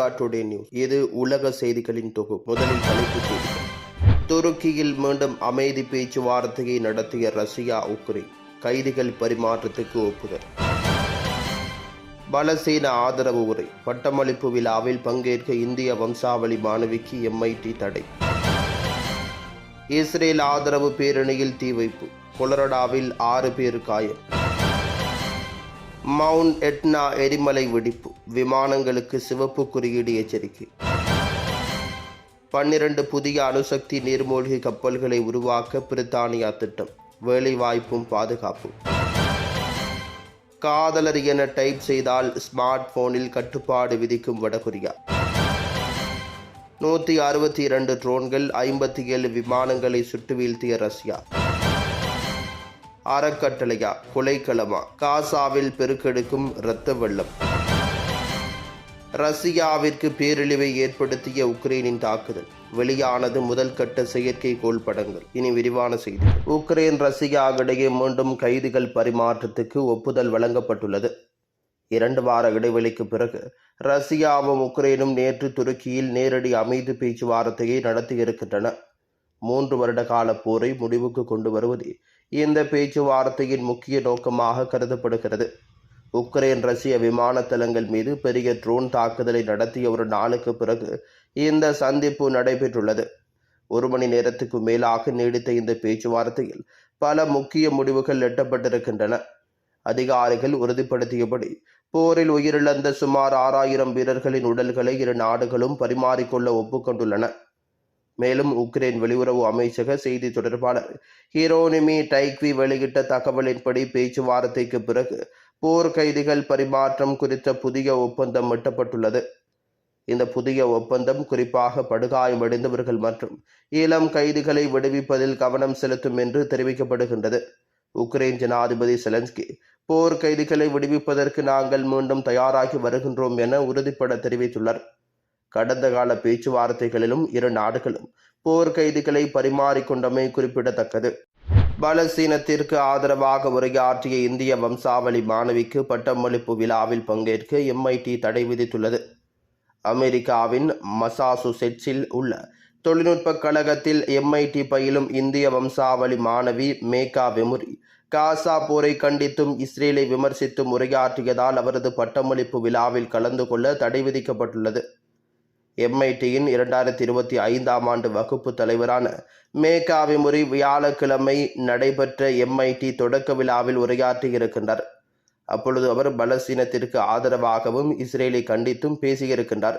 Sri Lanka today news இது உலக செய்திகளின் தொகுப்பு முதலில் தலைப்பு செய்திகள் துருக்கியில் மீண்டும் அமைதி பேச்சுவார்த்தையை நடத்திய ரஷ்யா உக்ரைன். கைதிகள் பரிமாற்றத்துக்கு ஒப்புதல். பலசீன ஆதரவு உரை. பட்டமளிப்பு விழாவில் பங்கேற்க இந்திய வம்சாவளி மாணவிக்கு எம்ஐடி தடை. இஸ்ரேல் ஆதரவு பேரணியில் தீ வைப்பு. கொலரடாவில் ஆறு பேர் காயம். மவுண்ட் எட்னா எரிமலை வெடிப்பு. விமானங்களுக்கு சிவப்பு குறியீடு எச்சரிக்கை. பன்னிரண்டு புதிய அணுசக்தி நீர்மூழ்கி கப்பல்களை உருவாக்க பிரித்தானியா திட்டம். வேலைவாய்ப்பும் பாதுகாப்பும் காதலர் என டைப் செய்தால் ஸ்மார்ட் போனில் கட்டுப்பாடு விதிக்கும் வடகொரியா நூற்றி அறுபத்தி இரண்டு ட்ரோன்கள் ஐம்பத்தி ஏழு விமானங்களை சுட்டு வீழ்த்திய ரஷ்யா. அறக்கட்டளையா? கொலைக்களமா? காசாவில் பெருக்கெடுக்கும் இரத்த வெள்ளம். ரஷ்யாவிற்கு பேரழிவை ஏற்படுத்திய உக்ரைனின் தாக்குதல். வெளியானது முதல் கட்ட செயற்கைக்கோள் படங்கள். இனி விரிவான செய்தி உக்ரைன் ரஷ்யா இடையே மீண்டும் கைதிகள் பரிமாற்றத்துக்கு ஒப்புதல் வழங்கப்பட்டுள்ளது. இரண்டு வார இடைவெளிக்கு பிறகு ரஷ்யாவும் உக்ரைனும் நேற்று துருக்கியில் நேரடி அமைதி பேச்சுவார்த்தையை நடத்தியிருக்கின்றன. மூன்று வருட கால போரை முடிவுக்கு கொண்டு வருவதே இந்த பேச்சுவார்த்தையின் முக்கிய நோக்கமாக கருதப்படுகிறது. உக்ரைன் ரஷ்ய விமான தளங்கள் மீது பெரிய ட்ரோன் தாக்குதலை நடத்திய ஒரு நாளுக்கு பிறகு இந்த சந்திப்பு நடைபெற்றுள்ளது. ஒரு மணி நேரத்துக்கு மேலாக நீடித்த இந்த பேச்சுவார்த்தையில் பல முக்கிய முடிவுகள் எட்டப்பட்டிருக்கின்றன. அதிகாரிகள் உறுதிப்படுத்தியபடி போரில் உயிரிழந்த சுமார் ஆறாயிரம் வீரர்களின் உடல்களை இரு நாடுகளும் பரிமாறிக்கொள்ள ஒப்புக்கொண்டுள்ளன. மேலும் உக்ரைன் வெளியுறவு அமைச்சக செய்தி தொடர்பாளர் ஹீரோனிமி டைக்வி வெளியிட்ட தகவலின்படி பேச்சுவார்த்தைக்கு பிறகு போர் கைதிகள் பரிமாற்றம் குறித்த புதிய ஒப்பந்தம் எட்டப்பட்டுள்ளது. இந்த புதிய ஒப்பந்தம் குறிப்பாக படுகாயமடைந்தவர்கள் மற்றும் இளம் கைதிகளை விடுவிப்பதில் கவனம் செலுத்தும் என்று தெரிவிக்கப்படுகின்றது. உக்ரைன் ஜனாதிபதி செலன்ஸ்கி போர் கைதிகளை விடுவிப்பதற்கு நாங்கள் மீண்டும் தயாராகி வருகின்றோம் என உறுதிப்பட தெரிவித்துள்ளார். கடந்த கால பேச்சுவார்த்தைகளிலும் இரு நாடுகளும் போர் கைதிகளை பரிமாறிக்கொண்டமை குறிப்பிடத்தக்கது. பலஸ்தீனத்திற்கு ஆதரவாக உரையாற்றிய இந்திய வம்சாவளி மாணவிக்கு பட்டமளிப்பு விழாவில் பங்கேற்க எம்ஐடி தடை விதித்துள்ளது. அமெரிக்காவின் மசாசுசெட்ஸில் உள்ள தொழில்நுட்ப கழகத்தில் எம்ஐடி பயிலும் இந்திய வம்சாவளி மாணவி மேகா வெமுரி காசா போரை கண்டித்தும் இஸ்ரேலை விமர்சித்தும் உரையாற்றியதால் அவரது பட்டமளிப்பு விழாவில் கலந்து கொள்ள தடை விதிக்கப்பட்டுள்ளது. எம்ஐடியின் இரண்டாயிரத்தி இருபத்தி ஐந்தாம் ஆண்டு வகுப்பு தலைவரான மேகாவிமுறை வியாழக்கிழமை நடைபெற்ற எம்ஐடி தொடக்க விழாவில் உரையாற்றியிருக்கின்றார் அப்பொழுது அவர் பலஸ்தீனத்திற்கு ஆதரவாகவும் இஸ்ரேலை கண்டித்தும் பேசியிருக்கின்றார்.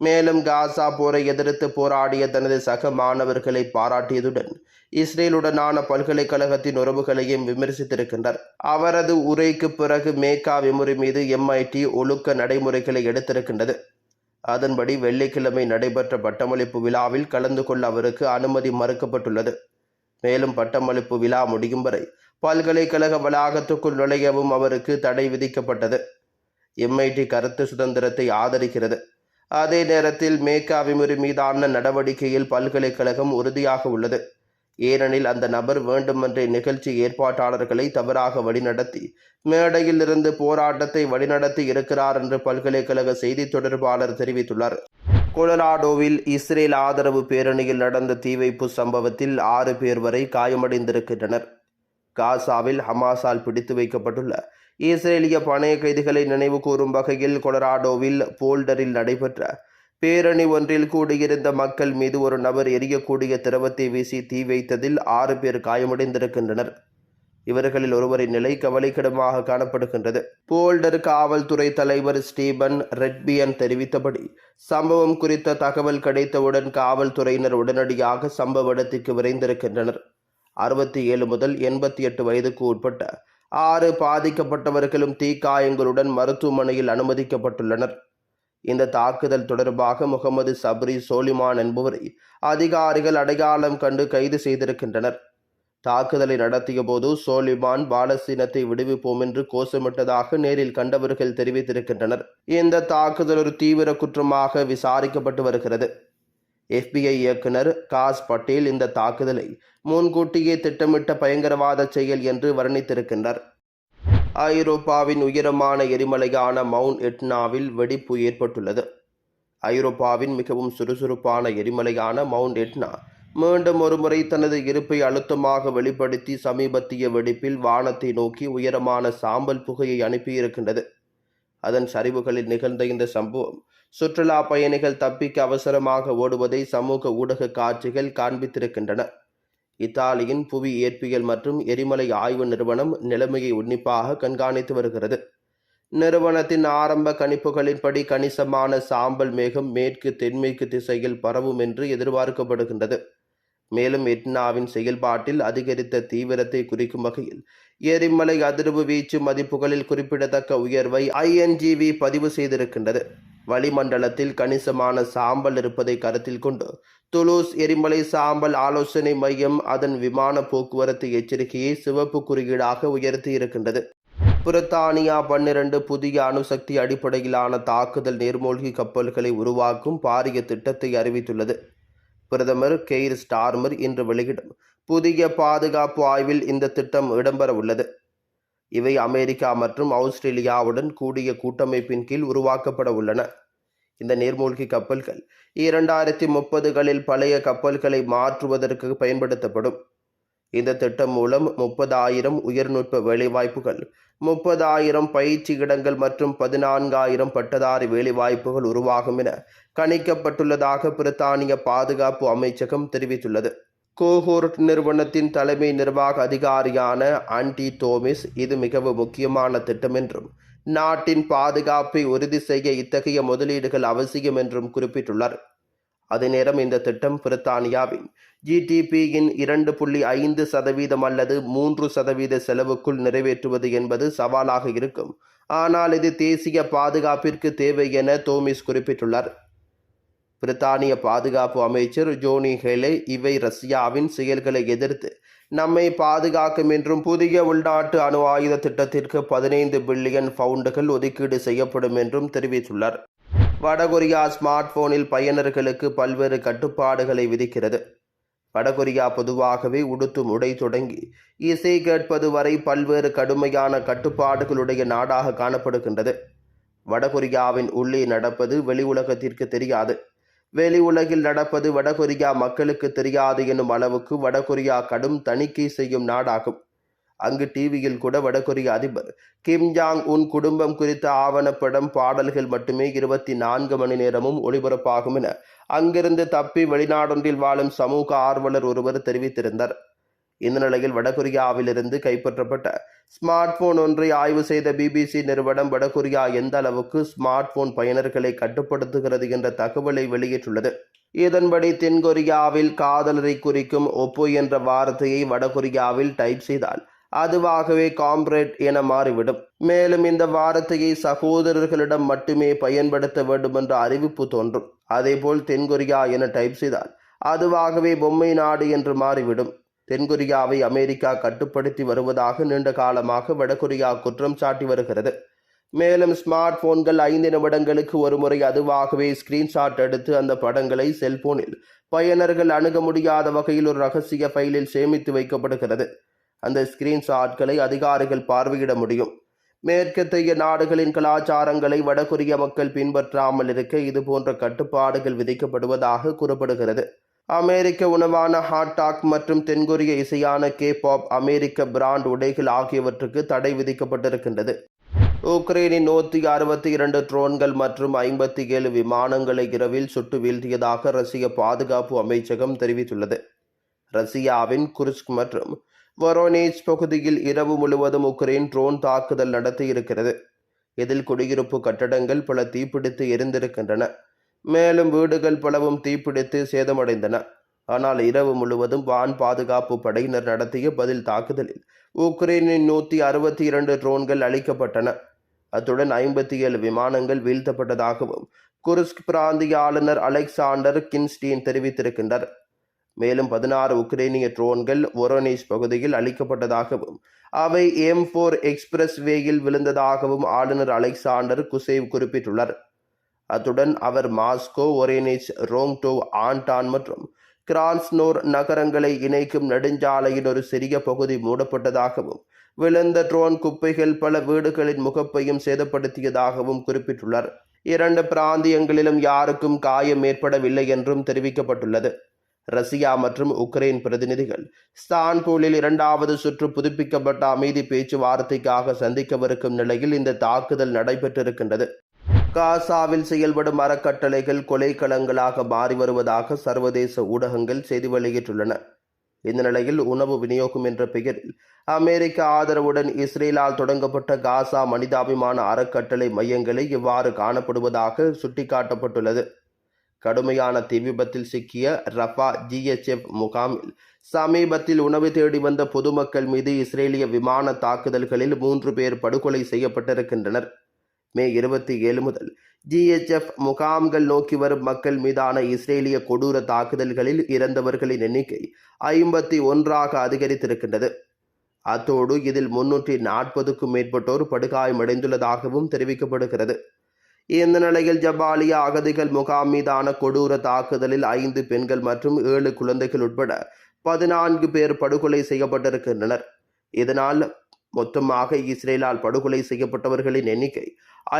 மேலும் காசா போரை எதிர்த்து போராடிய தனது சக மாணவர்களை பாராட்டியதுடன் இஸ்ரேலுடனான பல்கலைக்கழகத்தின் உறவுகளையும் விமர்சித்திருக்கின்றார். அவரது உரைக்கு பிறகு மேகா விமுறை மீது எம்ஐடி ஒழுக்க நடைமுறைகளை எடுத்திருக்கின்றது. அதன்படி வெள்ளிக்கிழமை நடைபெற்ற பட்டமளிப்பு விழாவில் கலந்து கொள்ள அவருக்கு அனுமதி மறுக்கப்பட்டுள்ளது. மேலும் பட்டமளிப்பு விழா முடியும் வரை பல்கலைக்கழக வளாகத்துக்குள் நுழையவும் அவருக்கு தடை விதிக்கப்பட்டது. எம்ஐடி கருத்து சுதந்திரத்தை ஆதரிக்கிறது. அதே நேரத்தில் மேற்கு விமுரி மீதான நடவடிக்கையில் பல்கலைக்கழகம் உறுதியாக உள்ளது. ஏனெனில் அந்த நபர் வேண்டுமென்றே நிகழ்ச்சி ஏற்பாட்டாளர்களை தவறாக வழிநடத்தி மேடையில் இருந்து போராட்டத்தை வழிநடத்தி இருக்கிறார் என்று பல்கலைக்கழக செய்தி தொடர்பாளர் தெரிவித்துள்ளார். கொலராடோவில் இஸ்ரேல் ஆதரவு பேரணியில் நடந்த தீ வைப்பு சம்பவத்தில் ஆறு பேர் வரை காயமடைந்திருக்கின்றனர். காசாவில் ஹமாஸால் பிடித்து வைக்கப்பட்டுள்ள இஸ்ரேலிய பணைய கைதிகளை நினைவு கூறும் வகையில் கொலராடோவில் போல்டரில் நடைபெற்ற பேரணி ஒன்றில் கூடியிருந்த மக்கள் மீது ஒரு நபர் எரியக்கூடிய திரவத்தை வீசி தீ வைத்ததில் ஆறு பேர் காயமடைந்திருக்கின்றனர். இவர்களில் ஒருவரின் நிலை கவலைக்கிடமாக காணப்படுகின்றது. போல்டர் காவல்துறை தலைவர் ஸ்டீபன் ரெட்பியன் தெரிவித்தபடி சம்பவம் குறித்த தகவல் கிடைத்தவுடன் காவல்துறையினர் உடனடியாக சம்பவ இடத்திற்கு விரைந்திருக்கின்றனர். அறுபத்தி ஏழு முதல் எண்பத்தி எட்டு வயதுக்கு உட்பட்ட ஆறு பாதிக்கப்பட்டவர்களும் தீக்காயங்களுடன் மருத்துவமனையில் அனுமதிக்கப்பட்டுள்ளனர். இந்த தாக்குதல் தொடர்பாக முகமது சப்ரி சோலிமான் என்பவரை அதிகாரிகள் அடையாளம் கண்டு கைது செய்திருக்கின்றனர். தாக்குதலை நடத்திய போது சோலிமான் பாலஸ்தீனத்தை விடுவிப்போம் என்று கோஷமிட்டதாக நேரில் கண்டவர்கள் தெரிவித்திருக்கின்றனர். இந்த தாக்குதல் ஒரு தீவிர குற்றமாக விசாரிக்கப்பட்டு வருகிறது. எஃபிஐ இயக்குனர் காஸ் பட்டேல் இந்த தாக்குதலை முன்கூட்டியே திட்டமிட்ட பயங்கரவாத செயல் என்று வர்ணித்திருக்கின்றார். ஐரோப்பாவின் உயரமான எரிமலையான மவுண்ட் எட்னாவில் வெடிப்பு ஏற்பட்டுள்ளது. ஐரோப்பாவின் மிகவும் சுறுசுறுப்பான எரிமலையான மவுண்ட் எட்னா மீண்டும் ஒருமுறை தனது இருப்பை அழுத்தமாக வெளிப்படுத்தி சமீபத்திய வெடிப்பில் வானத்தை நோக்கி உயரமான சாம்பல் புகையை அனுப்பியிருக்கின்றது. அதன் சரிவுகளில் நிகழ்ந்த இந்த சம்பவம் சுற்றுலா பயணிகள் தப்பிக்க அவசரமாக ஓடுவதை சமூக ஊடக காட்சிகள் காண்பித்திருக்கின்றன. இத்தாலியின் புவி இயற்பியல் மற்றும் எரிமலை ஆய்வு நிறுவனம் நிலைமையை உன்னிப்பாக கண்காணித்து வருகிறது. நிறுவனத்தின் ஆரம்ப கணிப்புகளின்படி கணிசமான சாம்பல் மேகம் மேற்கு தென்மேற்கு திசையில் பரவும் என்று எதிர்பார்க்கப்படுகின்றது. மேலும் எட்னாவின் செயல்பாட்டில் அதிகரித்த தீவிரத்தை குறிக்கும் வகையில் எரிமலை அதிர்வு வீச்சு மதிப்புகளில் குறிப்பிடத்தக்க உயர்வை ஐஎன்ஜிவி பதிவு செய்திருக்கின்றது. வளிமண்டலத்தில் கணிசமான சாம்பல் இருப்பதை கருத்தில் கொண்டு துலூஸ் எரிமலை சாம்பல் ஆலோசனை மையம் அதன் விமான போக்குவரத்து எச்சரிக்கையை சிவப்பு குறியீடாக உயர்த்தி இருக்கின்றது. பிரித்தானியா பன்னிரண்டு புதிய அணுசக்தி அடிப்படையிலான தாக்குதல் நீர்மூழ்கி கப்பல்களை உருவாக்கும் பாரிய திட்டத்தை அறிவித்துள்ளது. பிரதமர் கெய்ர் ஸ்டார்மர் இன்று வெளியிடும் புதிய பாதுகாப்பு ஆய்வில் இந்த திட்டம் இடம்பெற உள்ளது இவை அமெரிக்கா மற்றும் ஆஸ்திரேலியாவுடன் கூடிய கூட்டமைப்பின் கீழ் உருவாக்கப்பட உள்ளன. இந்த நீர்மூழ்கி கப்பல்கள் இரண்டாயிரத்தி முப்பதுகளில் பழைய கப்பல்களை மாற்றுவதற்கு பயன்படுத்தப்படும். இந்த திட்டம் மூலம் முப்பதாயிரம் உயர்நுட்ப வேலைவாய்ப்புகள் முப்பதாயிரம் பயிற்சி இடங்கள் மற்றும் பதினான்காயிரம் பட்டதாரி வேலைவாய்ப்புகள் உருவாகும் என கணிக்கப்பட்டுள்ளதாக பிரித்தானிய பாதுகாப்பு அமைச்சகம் தெரிவித்துள்ளது. கோஹோர்ட் நிறுவனத்தின் தலைமை நிர்வாக அதிகாரியான ஆன்டி தோமிஸ் இது மிகவும் முக்கியமான திட்டம் என்றும் நாட்டின் பாதுகாப்பை உறுதி செய்ய இத்தகைய முதலீடுகள் அவசியம் என்றும் குறிப்பிட்டுள்ளார். அதே நேரம் இந்த திட்டம் பிரித்தானியாவின் ஜிடிபியின் இரண்டு புள்ளி ஐந்து சதவீதம் அல்லது மூன்று சதவீத செலவுக்குள் நிறைவேற்றுவது என்பது சவாலாக இருக்கும். ஆனால் இது தேசிய பாதுகாப்பிற்கு தேவை என தோமிஸ் குறிப்பிட்டுள்ளார். பிரித்தானிய பாதுகாப்பு அமைச்சர் ஜோனி ஹெலே இவை ரஷ்யாவின் செயல்களை எதிர்த்து நம்மை பாதுகாக்கும் என்றும் புதிய உள்நாட்டு அணு ஆயுத திட்டத்திற்கு பதினைந்து பில்லியன் பவுண்டுகள் ஒதுக்கீடு செய்யப்படும் என்றும் தெரிவித்துள்ளார். வடகொரியா ஸ்மார்ட் போனில் பயனர்களுக்கு பல்வேறு கட்டுப்பாடுகளை விதிக்கிறது. வடகொரியா பொதுவாகவே உடுத்தும் உடை தொடங்கி இசை கேட்பது வரை பல்வேறு கடுமையான கட்டுப்பாடுகளுடைய நாடாக காணப்படுகின்றது. வடகொரியாவின் உள்ளே நடப்பது வெளி உலகத்திற்கு தெரியாது. வெளி உலகில் நடப்பது வடகொரியா மக்களுக்கு தெரியாது எனும் அளவுக்கு வடகொரியா கடும் தணிக்கை செய்யும் நாடாகும். அங்கு டிவியில் கூட வடகொரிய அதிபர் கிம் ஜாங் உன் குடும்பம் குறித்த ஆவணப்படம் பாடல்கள் மட்டுமே இருபத்தி நான்கு மணி நேரமும் ஒளிபரப்பாகும் என அங்கிருந்து தப்பி வெளிநாடொன்றில் வாழும் சமூக ஆர்வலர் ஒருவர் தெரிவித்திருந்தார். இந்த நிலையில் வடகொரியாவிலிருந்து கைப்பற்றப்பட்ட ஸ்மார்ட் போன் ஒன்றை ஆய்வு செய்த பிபிசி நிறுவனம் வடகொரியா எந்த அளவுக்கு ஸ்மார்ட் போன் பயனர்களை கட்டுப்படுத்துகிறது என்ற தகவலை வெளியிட்டுள்ளது. இதன்படி தென்கொரியாவில் காதலரை குறிக்கும் ஒப்பு என்ற வார்த்தையை வடகொரியாவில் டைப் செய்தால் அதுவாகவே காம்ரேட் என மாறிவிடும். மேலும் இந்த வார்த்தையை சகோதரர்களிடம் மட்டுமே பயன்படுத்த வேண்டும் என்ற அறிவிப்பு தோன்றும். அதேபோல் தென்கொரியா என டைப் செய்தால் அதுவாகவே பொம்மை நாடு என்று மாறிவிடும். தென்கொரியாவை அமெரிக்கா கட்டுப்படுத்தி வருவதாக நீண்ட காலமாக வடகொரியா குற்றம் சாட்டி வருகிறது. மேலும் ஸ்மார்ட் போன்கள் ஐந்து நிமிடங்களுக்கு ஒருமுறை அதுவாகவே ஸ்கிரீன்ஷாட் எடுத்து அந்த படங்களை செல்போனில் பயனர்கள் அணுக முடியாத வகையில் ஒரு ரகசிய ஃபைலில் சேமித்து வைக்கப்படுகிறது. அந்த ஸ்கிரீன்ஷாட்களை அதிகாரிகள் பார்வையிட முடியும். மேற்கத்தைய நாடுகளின் கலாச்சாரங்களை வடகொரிய மக்கள் பின்பற்றாமல் இருக்க இது போன்ற கட்டுப்பாடுகள் விதிக்கப்படுவதாக கூறப்படுகிறது. அமெரிக்க உணவான ஹாட்டாக் மற்றும் தென்கொரிய இசையான கே பாப் அமெரிக்க பிராண்ட் உடைகள் ஆகியவற்றுக்கு தடை விதிக்கப்பட்டிருக்கின்றது. உக்ரைனின் நூற்றி அறுபத்தி இரண்டு ட்ரோன்கள் மற்றும் ஐம்பத்தி ஏழு விமானங்களை இரவில் சுட்டு வீழ்த்தியதாக ரஷ்ய பாதுகாப்பு அமைச்சகம் தெரிவித்துள்ளது. ரஷ்யாவின் குர்ஸ்க் மற்றும் வரோனேஜ் பகுதியில் இரவு முழுவதும் உக்ரைன் ட்ரோன் தாக்குதல் நடத்தியிருக்கிறது. இதில் குடியிருப்பு கட்டடங்கள் பல தீப்பிடித்து எரிந்திருக்கின்றன. மேலும் வீடுகள் பலவும் தீப்பிடித்து சேதமடைந்தன. ஆனால் இரவு முழுவதும் வான் பாதுகாப்பு படையினர் நடத்திய பதில் தாக்குதலில் உக்ரைனின் நூற்றி அறுபத்தி இரண்டு ட்ரோன்கள் அளிக்கப்பட்டன அத்துடன் ஐம்பத்தி ஏழு விமானங்கள் வீழ்த்தப்பட்டதாகவும் குருஸ்க் பிராந்திய ஆளுநர் அலெக்சாண்டர் கின்ஸ்டீன் தெரிவித்திருக்கின்றார். மேலும் பதினாறு உக்ரைனிய ட்ரோன்கள் ஒரோனிஸ் பகுதியில் அளிக்கப்பட்டதாகவும் அவை எம் ஃபோர் எக்ஸ்பிரஸ் வேயில் விழுந்ததாகவும் ஆளுநர் அலெக்சாண்டர் குசேவ் குறிப்பிட்டுள்ளார். அத்துடன் அவர் மாஸ்கோ ஒரேனிச் ரோங்டோ ஆண்டான் மற்றும் கிரான்ஸ்னோர் நகரங்களை இணைக்கும் நெடுஞ்சாலையின் ஒரு சிறிய பகுதி மூடப்பட்டதாகவும் விழுந்த ட்ரோன் குப்பைகள் பல வீடுகளின் முகப்பையும் சேதப்படுத்தியதாகவும் குறிப்பிட்டுள்ளார். இரண்டு பிராந்தியங்களிலும் யாருக்கும் காயம் ஏற்படவில்லை என்றும் தெரிவிக்கப்பட்டுள்ளது. ரஷ்யா மற்றும் உக்ரைன் பிரதிநிதிகள் ஸ்தான்பூலில் இரண்டாவது சுற்று புதுப்பிக்கப்பட்ட அமைதி பேச்சுவார்த்தைக்காக சந்திக்கவிருக்கும் நிலையில் இந்த தாக்குதல் நடைபெற்றிருக்கின்றது. காசாவில் செயல்படும் அறக்கட்டளைகள் கொலைக்களங்களாக மாறி வருவதாக சர்வதேச ஊடகங்கள் செய்தி வெளியிட்டுள்ளன. இந்த நிலையில் உணவு விநியோகம் என்ற பெயரில் அமெரிக்க ஆதரவுடன் இஸ்ரேலால் தொடங்கப்பட்ட காசா மனிதாபிமான அறக்கட்டளை மையங்களை இவ்வாறு காணப்படுவதாக சுட்டிக்காட்டப்பட்டுள்ளது. கடுமையான தீ விபத்தில் சிக்கிய ரஃபா ஜிஎச்எஃப் முகாமில் சமீபத்தில் உணவு தேடி வந்த பொதுமக்கள் மீது இஸ்ரேலிய விமான தாக்குதல்களில் மூன்று பேர் படுகொலை செய்யப்பட்டிருக்கின்றனர். மே இருபத்தி ஏழு முதல். ஜிஎச்எஃப் முகாம்கள் நோக்கி வரும் மக்கள் மீதான இஸ்ரேலிய கொடூர தாக்குதல்களில் இறந்தவர்களின் எண்ணிக்கை ஐம்பத்தி ஒன்றாக அதிகரித்திருக்கின்றது. அத்தோடு இதில் முன்னூற்றி நாற்பதுக்கும் மேற்பட்டோர் படுகாயமடைந்துள்ளதாகவும் தெரிவிக்கப்படுகிறது. இந்த நிலையில் ஜபாலியா அகதிகள் முகாம் மீதான கொடூர தாக்குதலில் ஐந்து பெண்கள் மற்றும் ஏழு குழந்தைகள் உட்பட பதினான்கு பேர் படுகொலை செய்யப்பட்டிருக்கின்றனர். இதனால் மொத்தமாக இஸ்ரேலால் படுகொலை செய்யப்பட்டவர்களின் எண்ணிக்கை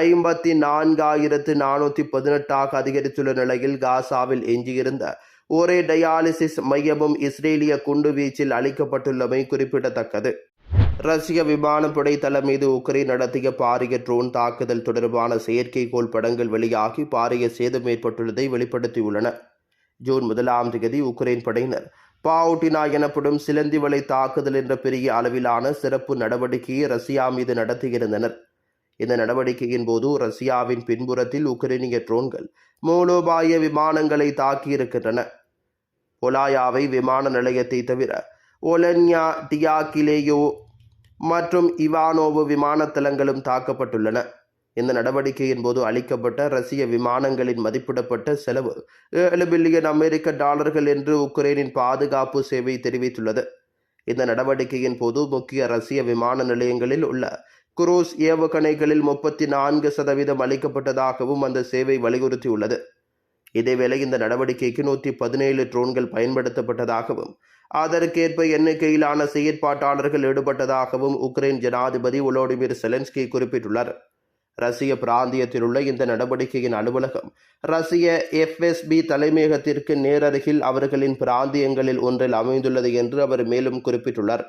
ஐம்பத்தி நான்காயிரத்து நானூற்றி பதினெட்டாக அதிகரித்துள்ள நிலையில் காசாவில் எஞ்சியிருந்த ஒரே டயாலிசிஸ் மையமும் இஸ்ரேலிய குண்டுவீச்சில் அளிக்கப்பட்டுள்ளமை குறிப்பிடத்தக்கது. ரஷ்ய விமானப்படை தளம் மீது உக்ரைன் நடத்திய பாரிய ட்ரோன் தாக்குதல் தொடர்பான செயற்கைக்கோள் படங்கள் வெளியாகி பாரிய சேதம் ஏற்பட்டுள்ளதை வெளிப்படுத்தியுள்ளன. ஜூன் முதலாம் தேதி உக்ரைன் படையினர் பாவுட்டினா எனப்படும் சிலந்தி வலை தாக்குதல் என்ற பெரிய அளவிலான சிறப்பு நடவடிக்கையை ரஷ்யா மீது நடத்தியிருந்தனர். இந்த நடவடிக்கையின் போது ரஷ்யாவின் பின்புறத்தில் உக்ரைனிய ட்ரோன்கள் மூலோபாய விமானங்களை தாக்கியிருக்கின்றன. ஒலாயாவை விமான நிலையத்தை தவிர ஒலன்யா டியாகிலேயோ மற்றும் இவானோவோ விமான தளங்களும் தாக்கப்பட்டுள்ளன. இந்த நடவடிக்கையின் போது அளிக்கப்பட்ட ரஷ்ய விமானங்களின் மதிப்பிடப்பட்ட செலவு ஏழு பில்லியன் அமெரிக்க டாலர்கள் என்று உக்ரைனின் பாதுகாப்பு சேவை தெரிவித்துள்ளது. இந்த நடவடிக்கையின் போது முக்கிய ரஷ்ய விமான நிலையங்களில் உள்ள குரூஸ் ஏவுகணைகளில் முப்பத்தி நான்கு சதவீதம் அளிக்கப்பட்டதாகவும் அந்த சேவை வலியுறுத்தியுள்ளது. இதேவேளை இந்த நடவடிக்கைக்கு நூற்றி பதினேழு ட்ரோன்கள் பயன்படுத்தப்பட்டதாகவும் அதற்கேற்ப எண்ணிக்கையிலான செயற்பாட்டாளர்கள் ஈடுபட்டதாகவும் உக்ரைன் ஜனாதிபதி உலோடிமிர் செலன்ஸ்கி குறிப்பிட்டுள்ளார். ரஷ்ய பிராந்தியத்தில் உள்ள இந்த நடவடிக்கையின் அலுவலகம் ரஷ்ய எஃப்எஸ்பி தலைமையகத்திற்கு நேரருகில் அவர்களின் பிராந்தியங்களில் ஒன்றில் அமைந்துள்ளது என்று அவர் மேலும் குறிப்பிட்டுள்ளார்.